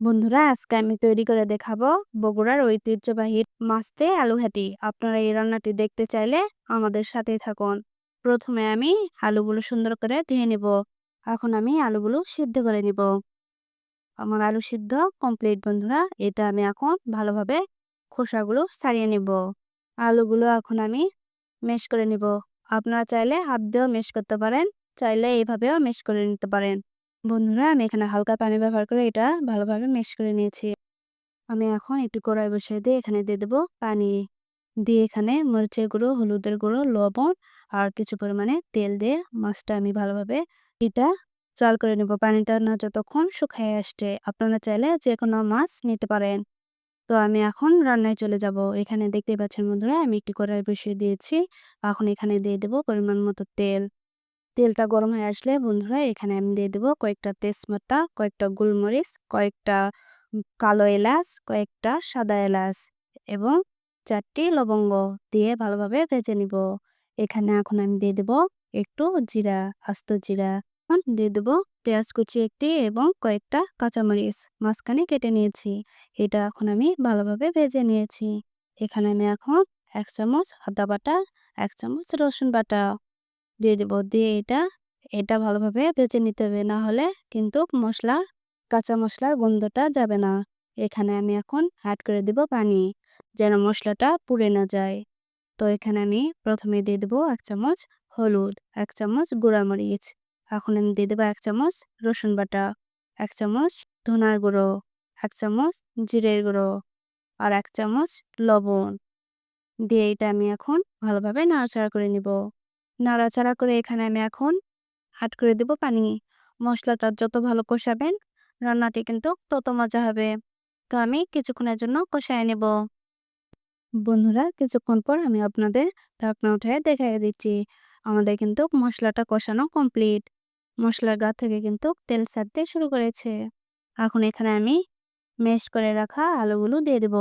বন্ধুরা আজকে আমি তৈরি করে দেখাবো বগুড়ার ঐতিহ্যবাহী মাছতে আলু আপনারা এই রান্নাটি দেখতে চাইলে আমাদের সাথেই থাকুন। প্রথমে আমি আলুগুলো সুন্দর করে ধুয়ে নেব। এখন আমি আলুগুলো সিদ্ধ করে নিব। আমার আলু সিদ্ধ কমপ্লিট বন্ধুরা, এটা আমি এখন ভালোভাবে খোসাগুলো ছাড়িয়ে নিব। আলুগুলো এখন আমি মেশ করে নিব। আপনারা চাইলে হাত দিয়েও মেশ করতে পারেন। চাইলে এইভাবেও মেশ করে নিতে পারেন। বন্ধুরা, আমি এখানে হালকা পানি ব্যবহার করে এটা ভালোভাবে মেশ করে নিয়েছি। আমি এখন একটু কড়াই বসিয়ে দিয়ে এখানে দিয়ে দেবো পানি। দিয়ে এখানে মরিচের গুঁড়ো, হলুদের গুঁড়ো, লবণ আর কিছু পরিমাণে তেল দিয়ে মাছটা আমি ভালোভাবে এটা চাল করে নেব। পানিটা না যতক্ষণ শুকায় আসছে, আপনারা চাইলে যে কোনো মাছ নিতে পারেন। তো আমি এখন রান্নায় চলে যাব। এখানে দেখতে পাচ্ছেন বন্ধুরা, আমি একটি কড়াই বসিয়ে দিয়েছি। এখন এখানে দিয়ে দেবো পরিমাণ মতো তেল। তেলটা গরম হয়ে আসলে বন্ধুরা এখানে আমি দিয়ে দেবো কয়েকটা তেজপাতা, কয়েকটা গোলমরিচ, কয়েকটা কালো এলাচ, কয়েকটা সাদা এলাচ এবং চারটি লবঙ্গ দিয়ে ভালোভাবে ভেজে নিব। এখানে এখন আমি দিয়ে দেবো একটু জিরা, আস্ত জিরা। এখন দিয়ে দেবো পেঁয়াজ কুচি একটি এবং কয়েকটা কাঁচামরিচ। মাঝখানে কেটে নিয়েছি, এটা এখন আমি ভালোভাবে ভেজে নিয়েছি। এখানে আমি এখন এক চামচ আদা বাটা, এক চামচ রসুন বাটা। দিয়ে দেব। দিয়ে এটা এটা ভালোভাবে ভেজে নিতে হবে। না হলে কিন্তু মশলা, কাঁচা মশলার গন্ধটা যাবে না। এখানে আমি এখন অ্যাড করে দেব পানি, যেন মশলাটা পুড়ে না যায়। তো এখানে আমি প্রথমে দিয়ে দেবো এক চামচ হলুদ, এক চামচ মরিচ এখন আমি দিয়ে দেবো এক চামচ রসুন বাটা, এক চামচ ধনার গুঁড়ো, এক চামচ জিরের গুঁড়ো আর এক চামচ লবণ। দিয়ে এটা আমি এখন ভালোভাবে নাড়াচাড়া করে নিব। নাড়াচাড়া করে এখানে আমি এখন অ্যাড করে দেব পানি। মশলাটা যত ভালো কষাবেন, রান্নাটি কিন্তু তত মজা হবে। তো আমি কিছুক্ষণের জন্য কষায় নেব। বন্ধুরা, কিছুক্ষণ পর আমি আপনাদের ঢাকনা উঠায় দেখাই দিচ্ছি। আমাদের কিন্তু মশলাটা কষানো কমপ্লিট। মশলার গা থেকে কিন্তু তেল ছাড়তে শুরু করেছে। এখন এখানে আমি মেশ করে রাখা আলুগুলো দিয়ে দেব।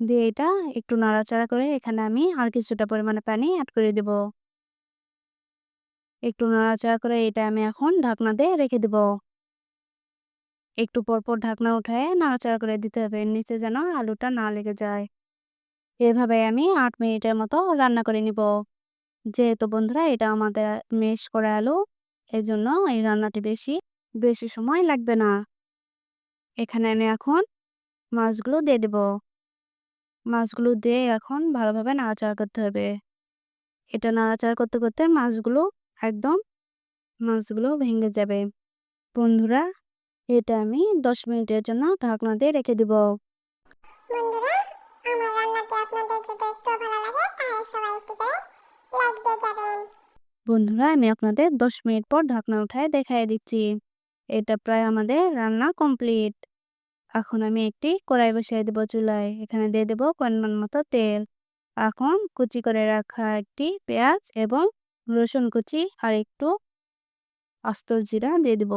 দিয়ে এটা একটু নাড়াচাড়া করে এখানে আমি আর কিছুটা পরিমাণে পানি অ্যাড করে দেব। একটু নাড়াচাড়া করে এটা আমি এখন ঢাকনা দিয়ে রেখে দেব। একটু পরপর ঢাকনা উঠায় নাড়াচাড়া করে দিতে হবে, নিচে যেন আলুটা না লেগে যায়। এভাবে আমি আট মিনিটের মতো রান্না করে নিব। যেহেতু বন্ধুরা এটা আমাদের মেশ করে আলু এই জন্য এই রান্নাটি বেশি বেশি সময় লাগবে না। এখানে আমি এখন মাছগুলো দিয়ে দেব। মাছগুলো দিয়ে এখন ভালোভাবে নাড়াচাড়া করতে হবে। এটা নাড়াচাড়া করতে করতে মাছগুলো একদম মাছগুলো ভেঙে যাবে। বন্ধুরা এটা আমি দশ মিনিটের জন্য ঢাকনা দিয়ে রেখে দিব। বন্ধুরা আমার রান্নাটি আপনাদের যদি একটু ভালো লাগে তাহলে সবাই একটু করে লাইক দিয়ে যাবেন। বন্ধুরা আমি আপনাদের দশ মিনিট পর ঢাকনা উঠায় দেখাই দিচ্ছি। এটা প্রায় আমাদের রান্না কমপ্লিট। এখন আমি একটি কড়াই বসিয়ে দেবো চুলায়। এখানে দিয়ে দেবো পরিমাণ মতো তেল। এখন কুচি করে রাখা একটি পেঁয়াজ এবং রসুন কুচি আর একটু আস্ত জিরা দিয়ে দেব।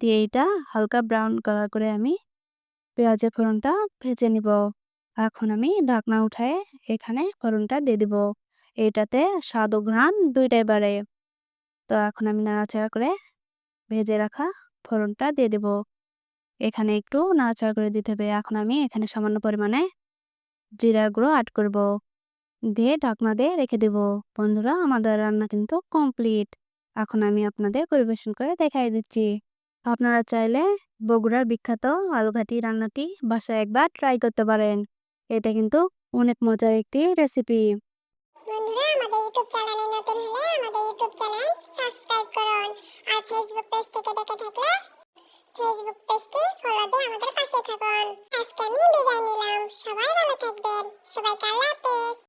দিয়ে এটা হালকা ব্রাউন কালার করে আমি পেঁয়াজের ফোড়নটা ভেজে নিব। এখন আমি ঢাকনা উঠায় এখানে ফোড়নটা দিয়ে দিব। এটাতে স্বাদ ও ঘ্রাণ দুইটাই বাড়ে। তো এখন আমি নাড়াচাড়া করে ভেজে রাখা ফোড়নটা দিয়ে দেব। এখানে একটু নাড়াচাড়া করে দিতে হবে। এখন আমি এখানে সামান্য পরিমাণে জিরা গুঁড়ো অ্যাড করব। দিয়ে ঢাকনা দিয়ে রেখে দেব। বন্ধুরা, আমাদের রান্না কিন্তু কমপ্লিট। এখন আমি আপনাদের পরিবেশন করে দেখাই দিচ্ছি। আপনারা চাইলে বগুড়ার বিখ্যাত আলুঘাটি রান্নাটি বাসায় একবার ট্রাই করতে পারেন। এটা কিন্তু অনেক মজার একটি রেসিপি সবাই ভালো থাকবেন।